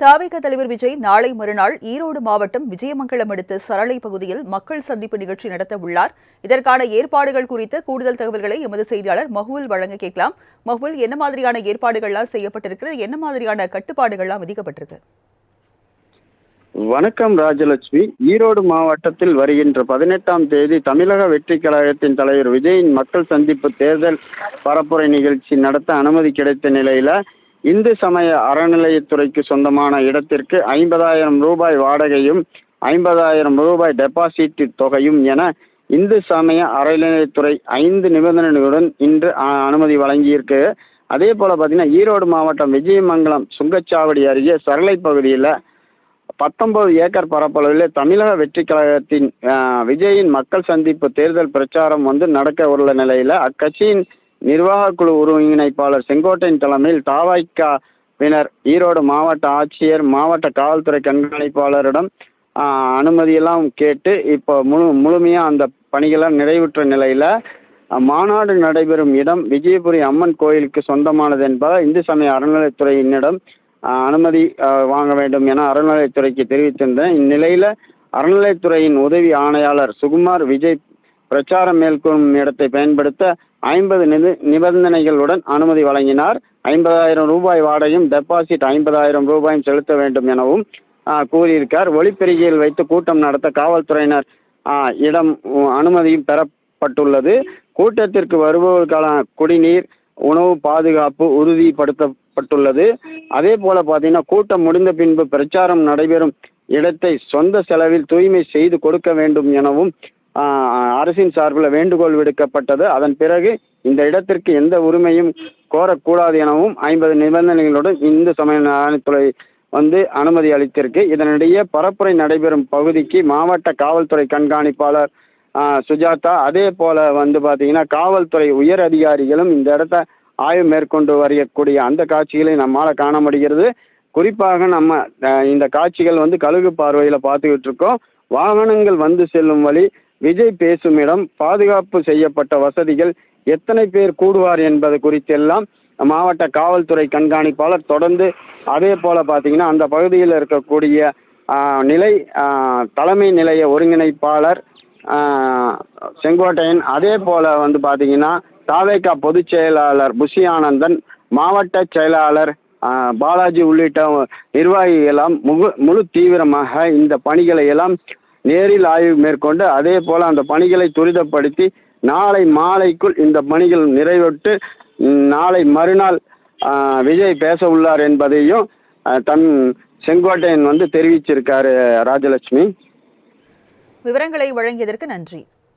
தாவேக தலைவர் விஜய் நாளை மறுநாள் ஈரோடு மாவட்டம் விஜயமங்கலம் அடுத்த சரளை பகுதியில் மக்கள் சந்திப்பு நிகழ்ச்சி நடத்த உள்ளார். இதற்கான ஏற்பாடுகள் குறித்த கூடுதல் தகவல்களை எமது செய்தியாளர் மஹுல் வழங்க கேட்கலாம். மஹுல் என்ன மாதிரியான ஏற்பாடுகள்லாம் செய்யப்பட்டிருக்கிறது? என்ன மாதிரியான கட்டுப்பாடுகள்லாம் விதிக்கப்பட்டிருக்கு? வணக்கம் ராஜலட்சுமி. ஈரோடு மாவட்டத்தில் வருகின்ற பதினெட்டாம் தேதி தமிழக வெற்றி கழகத்தின் தலைவர் விஜயின் மக்கள் சந்திப்பு தேர்தல் பரப்புரை நிகழ்ச்சி நடத்த அனுமதி கிடைத்த நிலையில இந்து சமய அறநிலையத்துறைக்கு சொந்தமான இடத்திற்கு ஐம்பதாயிரம் ரூபாய் வாடகையும் ஐம்பதாயிரம் ரூபாய் டெபாசிட் தொகையும் என இந்து சமய அறநிலையத்துறை ஐந்து நிபந்தனைகளுடன் இன்று அனுமதி வழங்கியிருக்கு. அதே போல பார்த்தீங்கன்னா ஈரோடு மாவட்டம் விஜயமங்கலம் சுங்கச்சாவடி அருகே சரளை பகுதியில் பத்தொன்பது ஏக்கர் பரப்பளவில் தமிழக வெற்றி கழகத்தின் விஜயின் மக்கள் சந்திப்பு தேர்தல் பிரச்சாரம் வந்து நடக்க உள்ள நிலையில் அக்கட்சியின் நிர்வாக குழு ஒருங்கிணைப்பாளர் செங்கோட்டையின் தலைமையில் தாவாய்க்கா பின்னர் ஈரோடு மாவட்ட ஆட்சியர் மாவட்ட காவல்துறை கண்காணிப்பாளரிடம் அனுமதியெல்லாம் கேட்டு இப்போ முழு முழுமையாக அந்த பணிகளை நிறைவுற்ற நிலையில் மாநாடு நடைபெறும் இடம் விஜயபுரி அம்மன் கோயிலுக்கு சொந்தமானது என்பதால் இந்து சமய அறநிலையத்துறையினிடம் அனுமதி வாங்க வேண்டும் என அறநிலையத்துறைக்கு தெரிவித்திருந்தேன். இந்நிலையில் அறநிலையத்துறையின் உதவி ஆணையாளர் சுகுமார் விஜய் பிரச்சாரம் மேற்கொள்ளும் இடத்தை பயன்படுத்த ஐம்பது நிதி நிபந்தனைகளுடன் அனுமதி வழங்கினார். ஐம்பதாயிரம் ரூபாய் வாடகையும் டெபாசிட் ஐம்பதாயிரம் ரூபாயும் செலுத்த வேண்டும் எனவும் கூறியிருக்கார். ஒளிப்பெருகியில் வைத்து கூட்டம் நடத்த காவல்துறையினர் இடம் அனுமதியும் பெறப்பட்டுள்ளது. கூட்டத்திற்கு வருபவர்களுக்கான குடிநீர் உணவு பாதுகாப்பு உறுதிப்படுத்தப்பட்டுள்ளது. அதே போல பார்த்தீங்கன்னா கூட்டம் முடிந்த பின்பு பிரச்சாரம் நடைபெறும் இடத்தை சொந்த செலவில் தூய்மை செய்து கொடுக்க வேண்டும் எனவும் அரசின் சார்பில் வேண்டுகோள் விடுக்கப்பட்டது. அதன் பிறகு இந்த இடத்திற்கு எந்த உரிமையும் கோரக்கூடாது எனவும் ஐம்பது நிபந்தனைகளுடன் இந்து சமய நலத்துறை வந்து அனுமதி அளித்திருக்கு. இதனிடையே பரப்புரை நடைபெறும் பகுதிக்கு மாவட்ட காவல்துறை கண்காணிப்பாளர் சுஜாதா அதே போல வந்து பார்த்தீங்கன்னா காவல்துறை உயர் அதிகாரிகளும் இந்த இடத்த ஆய்வு மேற்கொண்டு வரையக்கூடிய அந்த காட்சிகளை நம்மால் காண முடிகிறது. குறிப்பாக நம்ம இந்த காட்சிகள் வந்து கழுகு பார்வையில் பார்த்துக்கிட்டு இருக்கோம். வாகனங்கள் வந்து செல்லும் வழி விஜய் பேசும் இடம் பாதுகாப்பு செய்யப்பட்ட வசதிகள் எத்தனை பேர் கூடுவார் என்பது குறித்தெல்லாம் மாவட்ட காவல்துறை கண்காணிப்பாளர் தொடர்ந்து அதே போல பார்த்தீங்கன்னா அந்த பகுதியில் இருக்கக்கூடிய நிலை தலைமை நிலைய ஒருங்கிணைப்பாளர் செங்கோட்டையன் அதே போல வந்து பார்த்தீங்கன்னா தாவேகா பொதுச் செயலாளர் புஷி ஆனந்தன் மாவட்ட செயலாளர் பாலாஜி உள்ளிட்ட நிர்வாகிகளெல்லாம் முழு முழு தீவிரமாக இந்த பணிகளை எல்லாம் நேரில் ஆய்வு மேற்கொண்டு அதே போல அந்த பணிகளை துரிதப்படுத்தி நாளை மாலைக்குள் இந்த பணிகள் நிறைவேற்று நாளை மறுநாள் விஜய் பேச உள்ளார் என்பதையும் தன் செங்கோட்டையன் வந்து தெரிவிச்சிருக்காரு ராஜலட்சுமி. விவரங்களை வழங்கியதற்கு நன்றி.